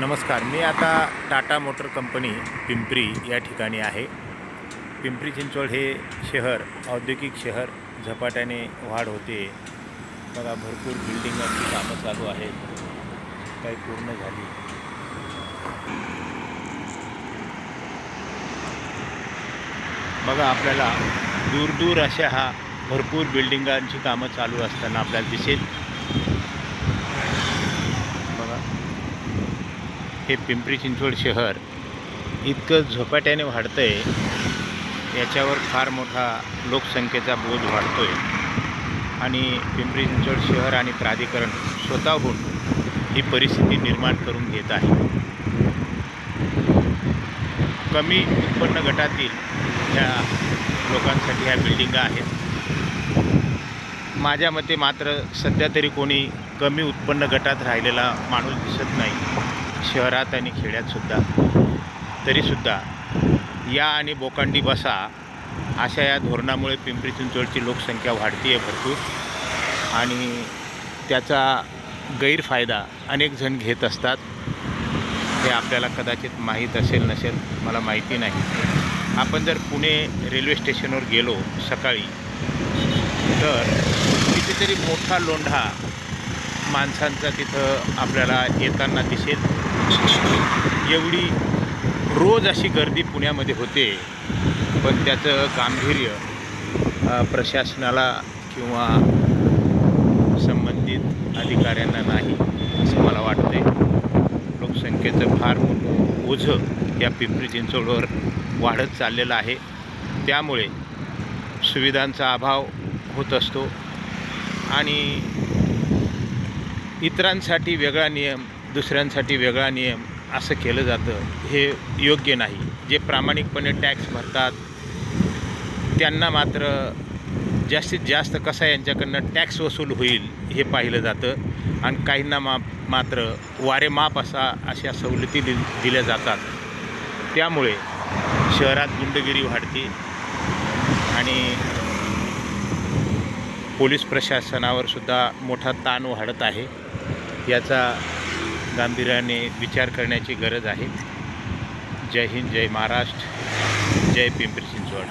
नमस्कार मी आता Tata motor company Pimpri या ठिकाणी आहे. पिंपरी चिंचवड हे शहर औद्योगिक शहर झपाट्याने वाढ होते. बघा भरपूर बिल्डिंगांची कामं चालू आहेत. काही पूर्ण झाली. बघा आपल्याला दूर दूर अशा हा भरपूर बिल्डिंगांची कामं चालू असताना आपल्याला दिसेल. हे पिंपरी चिंचवड शहर इतकं झोपाट्याने वाढतं आहे याच्यावर फार मोठा लोकसंख्येचा बोध वाढतो आहे आणि पिंपरी चिंचवड शहर आणि प्राधिकरण स्वतःहून ही परिस्थिती निर्माण करून घेत आहे. कमी उत्पन्न गटातील ह्या लोकांसाठी ह्या बिल्डिंगा आहेत. माझ्या मते मात्र सध्या तरी कोणी कमी उत्पन्न गटात राहिलेला माणूस दिसत नाही. शहरात आणि खेड्यातसुद्धा तरीसुद्धा या आणि बोकांडी बसा अशा या धोरणामुळे पिंपरी चिंचवडची लोकसंख्या वाढती आहे भरपूर. आणि त्याचा गैरफायदा अनेक जण घेत असतात. हे आपल्याला कदाचित माहीत असेल नसेल मला माहिती नाही. आपण जर पुणे रेल्वे स्टेशनवर गेलो सकाळी तर कितीतरी मोठा लोंढा माणसांचा तिथं आपल्याला येताना दिसेल. एवढी रोज अशी गर्दी पुण्यामध्ये होते. पण त्याचं गांभीर्य प्रशासनाला किंवा संबंधित अधिकाऱ्यांना नाही असं मला वाटतंय. लोकसंख्येचं फार मोठं ओझं या पिंपरी चिंचवडवर वाढत चाललेलं आहे. त्यामुळे सुविधांचा अभाव होत असतो. आणि इतरांसाठी वेगळा नियम दुसऱ्यांसाठी वेगळा नियम असं केलं जातं हे योग्य नाही. जे प्रामाणिकपणे टॅक्स भरतात त्यांना मात्र जास्तीत जास्त कसा यांच्याकडनं टॅक्स वसूल होईल हे पाहिलं जातं आणि काहींना मा मात्र वारेमाप असा अशा सवलती दि दिल्या जातात. त्यामुळे शहरात गुंडगिरी वाढते आणि पोलीस प्रशासनावर सुद्धा मोठा ताण वाढत आहे. याचा गांभीर्याने विचार करण्याची गरज आहे. जय हिंद जय महाराष्ट्र जय पिंपरी चिंचवड.